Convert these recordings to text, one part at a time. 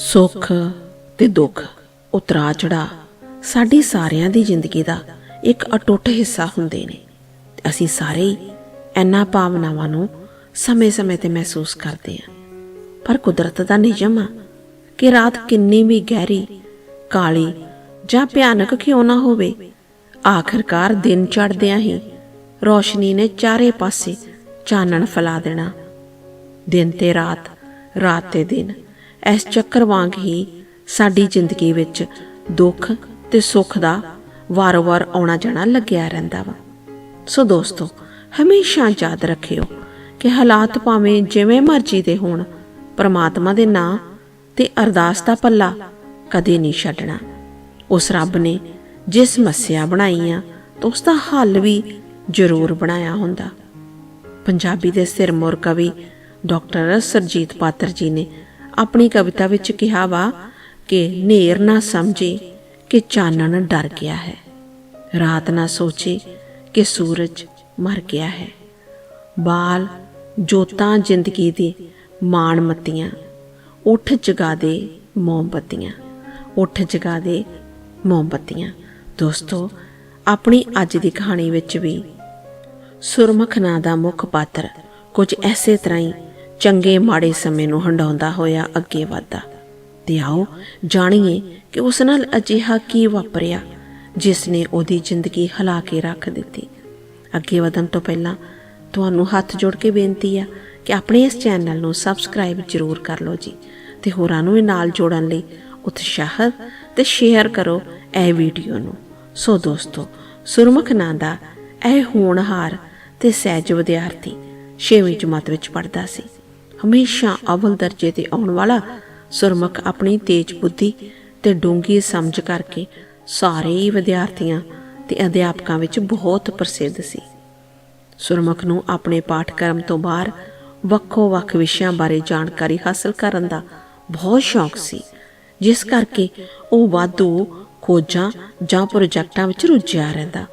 ਸੁੱਖ ਤੇ ਦੁੱਖ। ਉਤਰਾ ਚੜਾ ਸਾਡੀ ਸਾਰਿਆਂ ਦੀ ਜ਼ਿੰਦਗੀ ਦਾ ਇੱਕ ਅਟੁੱਟ ਹਿੱਸਾ ਹੁੰਦੇ ਨੇ। ਅਸੀਂ ਸਾਰੇ ਹੀ ਇਹਨਾਂ ਭਾਵਨਾਵਾਂ ਨੂੰ ਸਮੇਂ-ਸਮੇਂ ਤੇ ਮਹਿਸੂਸ ਕਰਦੇ ਹਾਂ। ਪਰ ਕੁਦਰਤ ਦਾ ਨਿਯਮ ਆ ਕਿ ਰਾਤ ਕਿੰਨੀ ਵੀ ਗਹਿਰੀ, ਕਾਲੀ ਜਾਂ ਭਿਆਨਕ ਕਿਉਂ ਨਾ ਹੋਵੇ, ਆਖਰਕਾਰ ਦਿਨ ਚੜ੍ਹਦਿਆਂ ਹੀ ਰੋਸ਼ਨੀ ਨੇ ਚਾਰੇ ਪਾਸੇ ਚਾਨਣ ਫੈਲਾ ਦੇਣਾ। ਦਿਨ ਤੇ ਰਾਤ ਰਾਤ ਤੇ ਦਿਨ। ਇਸ ਚੱਕਰ ਵਾਂਗ ਹੀ ਸਾਡੀ ਜ਼ਿੰਦਗੀ ਵਿੱਚ ਦੁੱਖ ਤੇ ਸੁੱਖ ਦਾ ਵਾਰ-ਵਾਰ ਆਉਣਾ ਜਾਣਾ ਲੱਗਿਆ ਰਹਿੰਦਾ ਵਾ। ਸੋ ਦੋਸਤੋ, ਹਮੇਸ਼ਾ ਯਾਦ ਰੱਖਿਓ ਕਿ ਹਾਲਾਤ ਭਾਵੇਂ ਜਿਵੇਂ ਮਰਜ਼ੀ ਦੇ ਹੋਣ, ਪਰਮਾਤਮਾ ਦੇ ਨਾਂ ਤੇ ਅਰਦਾਸ ਦਾ ਪੱਲਾ ਕਦੇ ਨਹੀਂ ਛੱਡਣਾ। ਉਸ ਰੱਬ ਨੇ ਜਿਸ ਸਮੱਸਿਆ ਬਣਾਈ ਆ ਤਾਂ ਉਸ ਦਾ ਹੱਲ ਵੀ ਜ਼ਰੂਰ ਬਣਾਇਆ ਹੁੰਦਾ। ਪੰਜਾਬੀ ਦੇ ਸਿਰਮੌਰ ਕਵੀ ਡਾਕਟਰ ਸਰਜੀਤ ਪਾਤਰ ਜੀ ਨੇ ਆਪਣੀ ਕਵਿਤਾ ਵਿੱਚ ਕਿਹਾ ਵਾ ਕਿ ਨੇਰ ਨਾ ਸਮਝੇ ਕਿ ਚਾਨਣ ਡਰ ਗਿਆ ਹੈ। ਰਾਤ ਨਾ ਸੋਚੇ ਕਿ ਸੂਰਜ ਮਰ ਗਿਆ ਹੈ। ਬਾਲ ਜੋਤਾਂ ਜ਼ਿੰਦਗੀ ਦੀ ਮਾਣ ਮੱਤੀਆਂ, ਉੱਠ ਜਗਾ ਦੇ ਮੋਮਬੱਤੀਆਂ, ਉੱਠ ਜਗਾ ਦੇ ਮੋਮਬੱਤੀਆਂ। ਦੋਸਤੋ, ਆਪਣੀ ਅੱਜ ਦੀ ਕਹਾਣੀ ਵਿੱਚ ਵੀ ਸੁਰਮਖ ਨਾਂ ਦਾ ਮੁੱਖ ਪਾਤਰ ਕੁਝ ਐਸੇ ਤਰ੍ਹਾਂ ਹੀ ਚੰਗੇ ਮਾੜੇ ਸਮੇਂ ਨੂੰ ਹੰਡਾਉਂਦਾ ਹੋਇਆ ਅੱਗੇ ਵਧਦਾ। ਤੇ ਆਓ ਜਾਣੀਏ ਕਿ ਉਸ ਨਾਲ ਅਜਿਹਾ ਕੀ ਵਾਪਰਿਆ, ਜਿਸ ਨੇ ਉਹਦੀ ਜ਼ਿੰਦਗੀ ਹਿਲਾ ਕੇ ਰੱਖ ਦਿੱਤੀ। ਅੱਗੇ ਵਧਣ ਤੋਂ ਪਹਿਲਾਂ ਤੁਹਾਨੂੰ ਹੱਥ ਜੋੜ ਕੇ ਬੇਨਤੀ ਆ ਕਿ ਆਪਣੇ ਇਸ ਚੈਨਲ ਨੂੰ ਸਬਸਕ੍ਰਾਈਬ ਜ਼ਰੂਰ ਕਰ ਲਓ ਜੀ ਤੇ ਹੋਰਾਂ ਨੂੰ ਵੀ ਨਾਲ ਜੋੜਨ ਲਈ ਉਤਸ਼ਾਹਤ ਤੇ ਸ਼ੇਅਰ ਕਰੋ ਇਹ ਵੀਡੀਓ ਨੂੰ। ਸੋ ਦੋਸਤੋ, ਸੁਰਮੁਖ ਨਾਂ ਦਾ ਇਹ ਹੋਣਹਾਰ ਤੇ ਸਹਿਜ ਵਿਦਿਆਰਥੀ 6ਵੀਂ ਜਮਾਤ ਵਿੱਚ ਪੜ੍ਹਦਾ ਸੀ। ਹਮੇਸ਼ਾ ਅਵਲ ਦਰਜੇ ਤੇ ਆਉਣ ਵਾਲਾ ਸੁਰਮੁਖ ਆਪਣੀ ਤੇਜ ਬੁੱਧੀ ਤੇ ਡੂੰਗੀ ਸਮਝ ਕਰਕੇ ਸਾਰੇ ਹੀ ਵਿਦਿਆਰਥੀਆਂ ਤੇ ਅਧਿਆਪਕਾਂ ਵਿੱਚ ਬਹੁਤ ਪ੍ਰਸਿੱਧ ਸੀ। ਸੁਰਮੁਖ ਨੂੰ ਆਪਣੇ ਪਾਠਕ੍ਰਮ ਤੋਂ ਬਾਹਰ ਵੱਖੋ-ਵੱਖ ਵਿਸ਼ਿਆਂ ਬਾਰੇ ਜਾਣਕਾਰੀ ਹਾਸਲ ਕਰਨ ਦਾ ਬਹੁਤ ਸ਼ੌਕ ਸੀ, ਜਿਸ ਕਰਕੇ ਉਹ ਵਾਧੂ ਖੋਜਾਂ ਜਾਂ ਪ੍ਰੋਜੈਕਟਾਂ ਵਿੱਚ ਰੁੱਝਿਆ ਰਹਿੰਦਾ।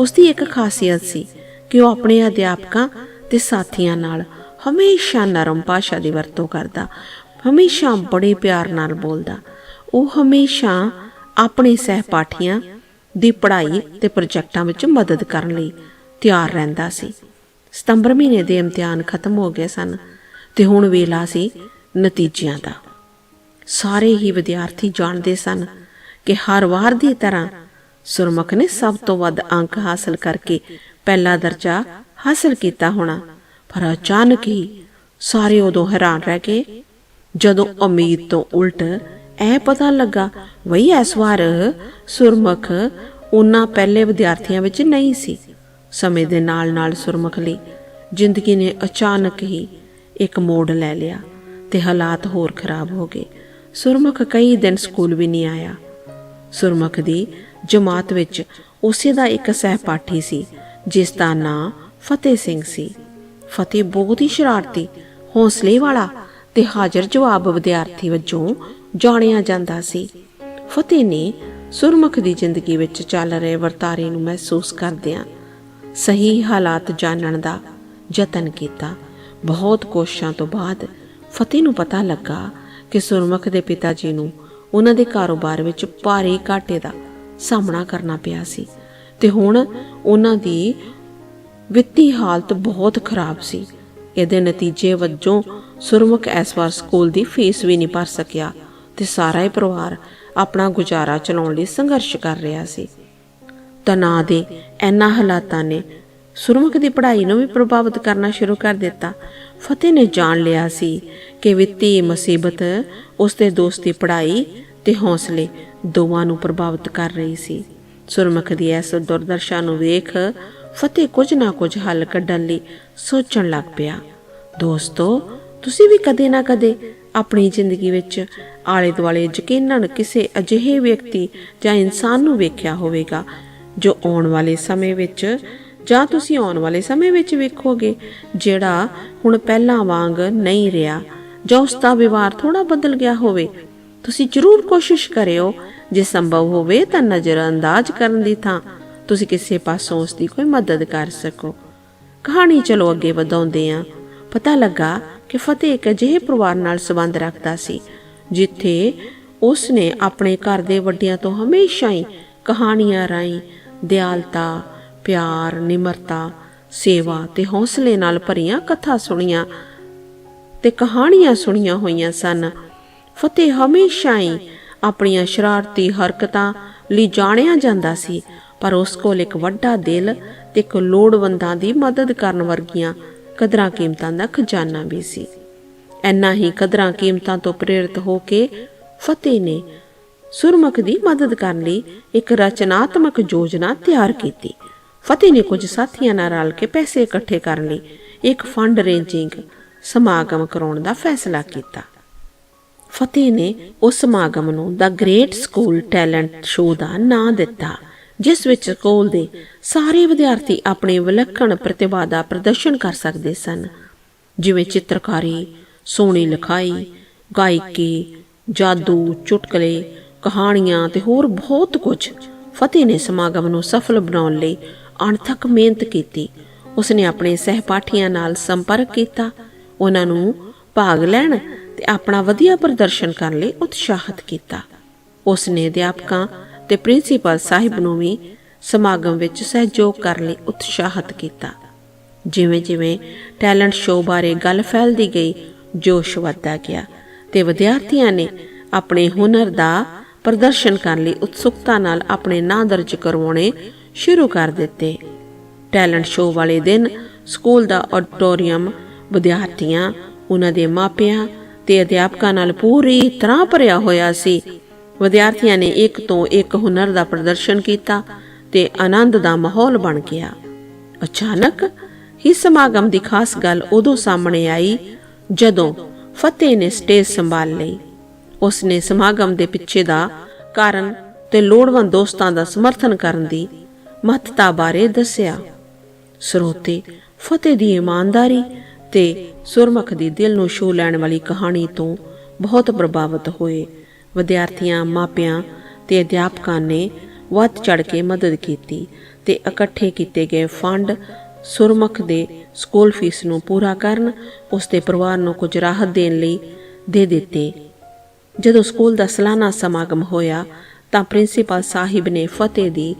ਉਸ ਦੀ ਇੱਕ ਖਾਸੀਅਤ ਸੀ ਕਿ ਉਹ ਆਪਣੇ ਅਧਿਆਪਕਾਂ ਤੇ ਸਾਥੀਆਂ ਨਾਲ ਹਮੇਸ਼ਾ ਨਰਮ ਭਾਸ਼ਾ ਦੀ ਵਰਤੋਂ ਕਰਦਾ, ਹਮੇਸ਼ਾ ਬੜੇ ਪਿਆਰ ਨਾਲ ਬੋਲਦਾ। ਉਹ ਹਮੇਸ਼ਾ ਆਪਣੇ ਸਹਿਪਾਠੀਆਂ ਦੀ ਪੜ੍ਹਾਈ ਤੇ ਪ੍ਰੋਜੈਕਟਾਂ ਵਿੱਚ ਮਦਦ ਕਰਨ ਲਈ ਤਿਆਰ ਰਹਿੰਦਾ ਸੀ। ਸਤੰਬਰ ਮਹੀਨੇ ਦੇ ਇਮਤਿਹਾਨ ਖਤਮ ਹੋ ਗਏ ਸਨ ਤੇ ਹੁਣ ਵੇਲਾ ਸੀ ਨਤੀਜਿਆਂ ਦਾ। ਸਾਰੇ ਹੀ ਵਿਦਿਆਰਥੀ ਜਾਣਦੇ ਸਨ ਕਿ ਹਰ ਵਾਰ ਦੀ ਤਰ੍ਹਾਂ ਸੁਰਮੁਖ ਨੇ ਸਭ ਤੋਂ ਵੱਧ ਅੰਕ ਹਾਸਲ ਕਰਕੇ ਪਹਿਲਾ ਦਰਜਾ ਹਾਸਲ ਕੀਤਾ ਹੋਣਾ ਪਰ ਅਚਾਨਕ ਹੀ ਸਾਰੇ ਉਦੋਂ ਹੈਰਾਨ ਰਹਿ ਗਏ। ਜਦੋਂ ਉਮੀਦ ਤੋਂ ਉਲਟ ਇਹ ਪਤਾ ਲੱਗਾ, ਵਈ ਇਸ ਵਾਰ ਸੁਰਮੁਖ ਉਹਨਾਂ ਪਹਿਲੇ ਵਿਦਿਆਰਥੀਆਂ ਵਿੱਚ ਨਹੀਂ ਸੀ। ਸਮੇਂ ਦੇ ਨਾਲ-ਨਾਲ ਸੁਰਮੁਖ ਲਈ ਜ਼ਿੰਦਗੀ ਨੇ ਅਚਾਨਕ ਹੀ ਇੱਕ ਮੋੜ ਲੈ ਲਿਆ ਤੇ ਹਾਲਾਤ ਹੋਰ ਖਰਾਬ ਹੋ ਗਏ। ਸੁਰਮੁਖ ਕਈ ਦਿਨ ਸਕੂਲ ਵੀ ਨਹੀਂ ਆਇਆ। ਸੁਰਮੁਖ ਦੀ ਜਮਾਤ ਵਿੱਚ ਉਸੇ ਦਾ ਇੱਕ ਸਹਿਪਾਠੀ ਸੀ, ਜਿਸ ਦਾ ਨਾਂ ਫਤਿਹ ਸਿੰਘ ਸੀ। ਫਤਿਹ ਬਹੁਤ ਹੀ ਸ਼ਰਾਰਤੀ ਹੌਸਲੇ ਵਾਲਾ ਤੇ ਹਾਜ਼ਰ ਜਵਾਬ ਵਿਦਿਆਰਥੀ ਵਜੋਂ ਜਾਣਿਆ ਜਾਂਦਾ ਸੀ। ਫਤਿਹ ਨੇ ਸੁਰਮੁਖ ਦੀ ਜ਼ਿੰਦਗੀ ਵਿੱਚ ਚੱਲ ਰਹੇ ਵਰਤਾਰੇ ਨੂੰ ਮਹਿਸੂਸ ਕਰਦਿਆਂ ਸਹੀ ਹਾਲਾਤ ਜਾਣਨ ਦਾ ਯਤਨ ਕੀਤਾ। ਬਹੁਤ ਕੋਸ਼ਿਸ਼ਾਂ ਤੋਂ ਬਾਅਦ ਫਤਿਹ ਨੂੰ ਪਤਾ ਲੱਗਾ ਕਿ ਸੁਰਮੁਖ ਦੇ ਪਿਤਾ ਜੀ ਨੂੰ ਉਹਨਾਂ ਦੇ ਕਾਰੋਬਾਰ ਵਿੱਚ ਭਾਰੀ ਘਾਟੇ ਦਾ ਸਾਹਮਣਾ ਕਰਨਾ ਪਿਆ ਸੀ ਤੇ ਹੁਣ ਉਹਨਾਂ ਦੀ ਵਿੱਤੀ ਹਾਲਤ ਬਹੁਤ ਖਰਾਬ ਸੀ। ਇਹਦੇ ਨਤੀਜੇ ਵਜੋਂ ਸੁਰਮੁਖ ਇਸ ਵਾਰ ਸਕੂਲ ਦੀ ਫੀਸ ਵੀ ਨਹੀਂ ਭਰ ਸਕਿਆ ਤੇ ਸਾਰਾ ਹੀ ਪਰਿਵਾਰ ਆਪਣਾ ਗੁਜ਼ਾਰਾ ਚਲਾਉਣ ਲਈ ਸੰਘਰਸ਼ ਕਰ ਰਿਹਾ ਸੀ। ਤਣਾਅ ਦੇ ਇਹਨਾਂ ਹਾਲਾਤਾਂ ਨੇ ਸੁਰਮੁਖ ਦੀ ਪੜ੍ਹਾਈ ਨੂੰ ਵੀ ਪ੍ਰਭਾਵਿਤ ਕਰਨਾ ਸ਼ੁਰੂ ਕਰ ਦਿੱਤਾ। ਫਤਿਹ ਨੇ ਜਾਣ ਲਿਆ ਸੀ ਕਿ ਵਿੱਤੀ ਮੁਸੀਬਤ ਉਸ ਦੇ ਦੋਸਤ ਦੀ ਪੜ੍ਹਾਈ ਤੇ ਹੌਸਲੇ ਦੋਵਾਂ ਨੂੰ ਪ੍ਰਭਾਵਿਤ ਕਰ ਰਹੀ ਸੀ। ਸੁਰਮੁਖ ਦੀ ਇਸ ਦੁਰਦਸ਼ਾ ਨੂੰ ਵੇਖ ਫਤਿਹ ਕੁਝ ਨਾ ਕੁਝ ਹੱਲ ਕੱਢਣ ਲਈ ਸੋਚਣ ਲੱਗ ਪਿਆ। ਦੋਸਤੋ, ਤੁਸੀਂ ਵੀ ਕਦੇ ਨਾ ਕਦੇ ਆਪਣੀ ਜ਼ਿੰਦਗੀ ਵਿੱਚ ਆਲੇ ਦੁਆਲੇ ਯਕੀਨਨ ਕਿਸੇ ਅਜਿਹੇ ਵਿਅਕਤੀ ਜਾਂ ਇਨਸਾਨ ਨੂੰ ਵੇਖਿਆ ਹੋਵੇਗਾ, ਜੋ ਆਉਣ ਵਾਲੇ ਸਮੇਂ ਵਿੱਚ ਜਾਂ ਤੁਸੀਂ ਆਉਣ ਵਾਲੇ ਸਮੇਂ ਵਿੱਚ ਵੇਖੋਗੇ, ਜਿਹੜਾ ਹੁਣ ਪਹਿਲਾਂ ਵਾਂਗ ਨਹੀਂ ਰਿਹਾ, ਜਾਂ ਉਸ ਦਾ ਵਿਵਹਾਰ ਥੋੜਾ ਬਦਲ ਗਿਆ ਹੋਵੇ। ਤੁਸੀਂ ਜ਼ਰੂਰ ਕੋਸ਼ਿਸ਼ ਕਰਿਓ, ਜੇ ਸੰਭਵ ਹੋਵੇ ਤਾਂ ਨਜ਼ਰ ਅੰਦਾਜ਼ ਕਰਨ ਦੀ ਥਾਂ ਤੁਸੀਂ ਕਿਸੇ ਪਾਸੋਂ ਉਸ ਦੀ ਕੋਈ ਮਦਦ ਕਰ ਸਕੋ। ਕਹਾਣੀ ਚਲੋ ਅੱਗੇ ਵਧਾਉਂਦੇ ਆਂ ਪਤਾ ਲੱਗਾ ਕਿ ਫਤਿਹ ਇੱਕ ਅਜਿਹੇ ਪਰਿਵਾਰ ਨਾਲ ਸੰਬੰਧ ਰੱਖਦਾ ਸੀ, ਜਿੱਥੇ ਉਸ ਨੇ ਆਪਣੇ ਘਰ ਦੇ ਵੱਡਿਆਂ ਤੋਂ ਹਮੇਸ਼ਾ ਹੀ ਕਹਾਣੀਆਂ ਰਾਹੀਂ ਦਿਆਲਤਾ, ਪਿਆਰ, ਨਿਮਰਤਾ, ਸੇਵਾ ਤੇ ਹੌਸਲੇ ਨਾਲ ਭਰੀਆਂ ਕਥਾ ਸੁਣੀਆਂ ਤੇ ਕਹਾਣੀਆਂ ਸੁਣੀਆਂ ਹੋਈਆਂ ਸਨ। ਫਤਿਹ ਹਮੇਸ਼ਾ ਹੀ ਆਪਣੀਆਂ ਸ਼ਰਾਰਤੀ ਹਰਕਤਾਂ ਲਈ ਜਾਣਿਆ ਜਾਂਦਾ ਸੀ। ਪਰ ਉਸ ਕੋਲ ਇੱਕ ਵੱਡਾ ਦਿਲ ਤੇ ਇੱਕ ਲੋੜਵੰਦਾਂ ਦੀ ਮਦਦ ਕਰਨ ਵਰਗੀਆਂ ਕਦਰਾਂ ਕੀਮਤਾਂ ਦਾ ਖਜ਼ਾਨਾ ਵੀ ਸੀ। ਐਨਾ ਹੀ ਕਦਰਾਂ ਕੀਮਤਾਂ ਤੋਂ ਪ੍ਰੇਰਿਤ ਹੋ ਕੇ ਫਤਿਹ ਨੇ ਸੁਰਮੁਖ ਦੀ ਮਦਦ ਕਰਨ ਲਈ ਇੱਕ ਰਚਨਾਤਮਕ ਯੋਜਨਾ ਤਿਆਰ ਕੀਤੀ। ਫਤਿਹ ਨੇ ਕੁਝ ਸਾਥੀਆਂ ਨਾਲ ਰਲ ਕੇ ਪੈਸੇ ਇਕੱਠੇ ਕਰਨ ਲਈ ਇੱਕ ਫੰਡ ਰੇਂਜਿੰਗ ਸਮਾਗਮ ਕਰਾਉਣ ਦਾ ਫੈਸਲਾ ਕੀਤਾ। ਫਤਿਹ ਨੇ ਉਸ ਸਮਾਗਮ ਨੂੰ the great school talent show ਦਾ ਨਾਂ ਦਿੱਤਾ। ਜਿਸ ਵਿੱਚ ਸਕੂਲ ਦੇ ਸਾਰੇ ਵਿਦਿਆਰਥੀ ਆਪਣੇ ਵਿਲੱਖਣ ਪ੍ਰਤਿਭਾ ਦਾ ਪ੍ਰਦਰਸ਼ਨ ਕਰ ਸਕਦੇ ਸਨ। ਜਿਵੇਂ ਚਿੱਤਰਕਾਰੀ, ਸੋਹਣੀ ਲਿਖਾਈ, ਗਾਇਕੀ, ਜਾਦੂ, ਚੁਟਕਲੇ, ਕਹਾਣੀਆਂ ਤੇ ਹੋਰ ਬਹੁਤ ਕੁਝ ਫਤਿਹ ਨੇ ਸਮਾਗਮ ਨੂੰ ਸਫਲ ਬਣਾਉਣ ਲਈ ਅਣਥੱਕ ਮਿਹਨਤ ਕੀਤੀ। ਉਸਨੇ ਆਪਣੇ ਸਹਿਪਾਠੀਆਂ ਨਾਲ ਸੰਪਰਕ ਕੀਤਾ। ਉਹਨਾਂ ਨੂੰ ਭਾਗ ਲੈਣ ਤੇ ਆਪਣਾ ਵਧੀਆ ਪ੍ਰਦਰਸ਼ਨ ਕਰਨ ਲਈ ਉਤਸ਼ਾਹਿਤ ਕੀਤਾ। ਉਸਨੇ ਅਧਿਆਪਕਾਂ ਤੇ ਪ੍ਰਿੰਸੀਪਲ ਸਾਹਿਬ ਨੂੰ ਵੀ ਸਮਾਗਮ ਵਿੱਚ ਸਹਿਯੋਗ ਕਰਨ ਲਈ ਉਤਸ਼ਾਹਿਤ ਕੀਤਾ। ਜਿਵੇਂ-ਜਿਵੇਂ ਟੈਲੈਂਟ ਸ਼ੋਅ ਬਾਰੇ ਗੱਲ ਫੈਲਦੀ ਗਈ, ਜੋਸ਼ ਵੱਧਦਾ ਗਿਆ ਤੇ ਵਿਦਿਆਰਥੀਆਂ ਨੇ ਆਪਣੇ ਹੁਨਰ ਦਾ ਪ੍ਰਦਰਸ਼ਨ ਕਰਨ ਲਈ ਉਤਸੁਕਤਾ ਨਾਲ ਆਪਣੇ ਨਾਂ ਦਰਜ ਕਰਵਾਉਣੇ ਸ਼ੁਰੂ ਕਰ ਦਿੱਤੇ। ਟੈਲੈਂਟ ਸ਼ੋਅ ਵਾਲੇ ਦਿਨ ਸਕੂਲ ਦਾ ਆਡੀਟੋਰੀਅਮ, ਵਿਦਿਆਰਥੀਆਂ, ਉਹਨਾਂ ਦੇ ਮਾਪਿਆਂ ਤੇ ਅਧਿਆਪਕਾਂ ਨਾਲ ਪੂਰੀ ਤਰ੍ਹਾਂ ਭਰਿਆ ਹੋਇਆ ਸੀ। ਵਿਦਿਆਰਥੀਆਂ ਨੇ ਇੱਕ ਤੋਂ ਇੱਕ ਹੁਨਰ ਦਾ ਪ੍ਰਦਰਸ਼ਨ ਕੀਤਾ ਤੇ ਆਨੰਦ ਦਾ ਮਾਹੌਲ ਬਣ ਗਿਆ। ਅਚਾਨਕ ਹੀ ਸਮਾਗਮ ਦੀ ਖਾਸ ਗੱਲ ਉਦੋਂ ਸਾਹਮਣੇ ਆਈ ਜਦੋਂ ਫਤਿਹ ਨੇ ਸਟੇਜ ਸੰਭਾਲ ਲਈ। ਉਸਨੇ ਸਮਾਗਮ ਦੇ ਪਿੱਛੇ ਦਾ ਕਾਰਨ ਤੇ ਲੋੜਵੰਦ ਦੋਸਤਾਂ ਦਾ ਸਮਰਥਨ ਕਰਨ ਦੀ ਮਹੱਤਤਾ ਬਾਰੇ ਦੱਸਿਆ। ਸਰੋਤੇ ਫਤਿਹ ਦੀ ਇਮਾਨਦਾਰੀ ਤੇ ਸੁਰਮੁਖ ਦੀ ਦਿਲ ਨੂੰ ਛੂ ਲੈਣ ਵਾਲੀ ਕਹਾਣੀ ਤੋਂ ਬਹੁਤ ਪ੍ਰਭਾਵਿਤ ਹੋਏ। ਵਿਦਿਆਰਥੀਆਂ, ਮਾਪਿਆਂ ਤੇ ਅਧਿਆਪਕਾਂ ਨੇ ਵੱਧ ਚੜ ਕੇ ਮਦਦ ਕੀਤੀ ਤੇ ਇਕੱਠੇ ਕੀਤੇ ਗਏ ਫੰਡ ਸੁਰਮੁਖ ਦੇ ਸਕੂਲ ਫੀਸ ਨੂੰ ਪੂਰਾ ਕਰਨ, ਉਸ ਦੇ ਪਰਿਵਾਰ ਨੂੰ ਕੁਝ ਰਾਹਤ ਦੇਣ ਲਈ ਦੇ ਦਿੱਤੇ। ਜਦੋਂ ਸਕੂਲ ਦਾ ਸਾਲਾਨਾ ਸਮਾਗਮ ਹੋਇਆ, ਤਾਂ ਪ੍ਰਿੰਸੀਪਲ ਸਾਹਿਬ ਨੇ ਫਤਿਹ ਦੀ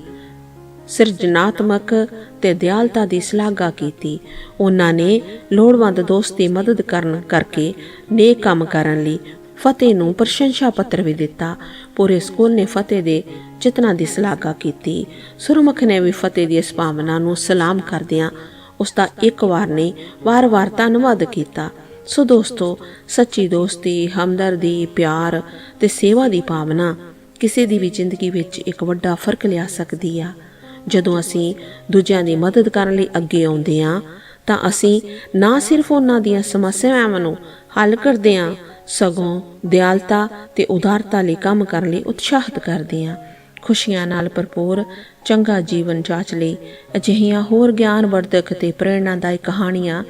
ਸਿਰਜਣਾਤਮਕ ਤੇ ਦਿਆਲਤਾ ਦੀ ਸ਼ਲਾਘਾ ਕੀਤੀ। ਉਹਨਾਂ ਨੇ ਲੋੜਵੰਦ ਦੋਸਤ ਦੀ ਮਦਦ ਕਰਨ ਕਰਕੇ ਨੇਕ ਕੰਮ ਕਰਨ ਲਈ ਫਤਿਹ ਨੂੰ ਪ੍ਰਸ਼ੰਸਾ ਪੱਤਰ ਵੀ ਦਿੱਤਾ। ਪੂਰੇ ਸਕੂਲ ਨੇ ਫਤਿਹ ਦੇ ਚਿਤਨਾ ਦੀ ਸ਼ਲਾਘਾ ਕੀਤੀ। ਸੁਰਮੁਖ ਨੇ ਵੀ ਫਤਿਹ ਦੀ ਇਸ ਭਾਵਨਾ ਨੂੰ ਸਲਾਮ ਕਰਦਿਆਂ ਉਸ ਦਾ ਇੱਕ ਵਾਰ ਨਹੀਂ, ਵਾਰ-ਵਾਰ ਧੰਨਵਾਦ ਕੀਤਾ। ਸੋ ਦੋਸਤੋ, ਸੱਚੀ ਦੋਸਤੀ, ਹਮਦਰਦੀ, ਪਿਆਰ ਤੇ ਸੇਵਾ ਦੀ ਭਾਵਨਾ ਕਿਸੇ ਦੀ ਵੀ ਜ਼ਿੰਦਗੀ ਵਿੱਚ ਇੱਕ ਵੱਡਾ ਫ਼ਰਕ ਲਿਆ ਸਕਦੀ ਆ। ਜਦੋਂ ਅਸੀਂ ਦੂਜਿਆਂ ਦੀ ਮਦਦ ਕਰਨ ਲਈ ਅੱਗੇ ਆਉਂਦੇ ਆ ਤਾਂ ਅਸੀਂ ਨਾ ਸਿਰਫ ਉਹਨਾਂ ਦੀਆਂ ਸਮੱਸਿਆਵਾਂ ਨੂੰ ਹੱਲ ਕਰਦੇ ਆ ਸਗੋਂ ਦਿਆਲਤਾ ਤੇ ਉਦਾਰਤਾ ਲਈ ਕੰਮ ਕਰਨ ਲਈ ਉਤਸ਼ਾਹਿਤ ਕਰਦੇ ਹਾਂ ਖੁਸ਼ੀਆਂ ਨਾਲ ਭਰਪੂਰ ਚੰਗਾ ਜੀਵਨ ਜਾਚ ਲਈ ਅਜਿਹੀਆਂ ਹੋਰ ਗਿਆਨਵਰਧਕ ਤੇ ਪ੍ਰੇਰਣਾਦਾਇਕ ਕਹਾਣੀਆਂ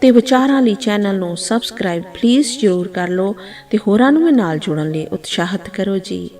ਤੇ ਵਿਚਾਰਾਂ ਲਈ ਚੈਨਲ ਨੂੰ ਸਬਸਕ੍ਰਾਈਬ ਪਲੀਜ਼ ਜ਼ਰੂਰ ਕਰ ਲਓ ਤੇ ਹੋਰਾਂ ਨੂੰ ਵੀ ਨਾਲ ਜੁੜਨ ਲਈ ਉਤਸ਼ਾਹਿਤ ਕਰੋ ਜੀ।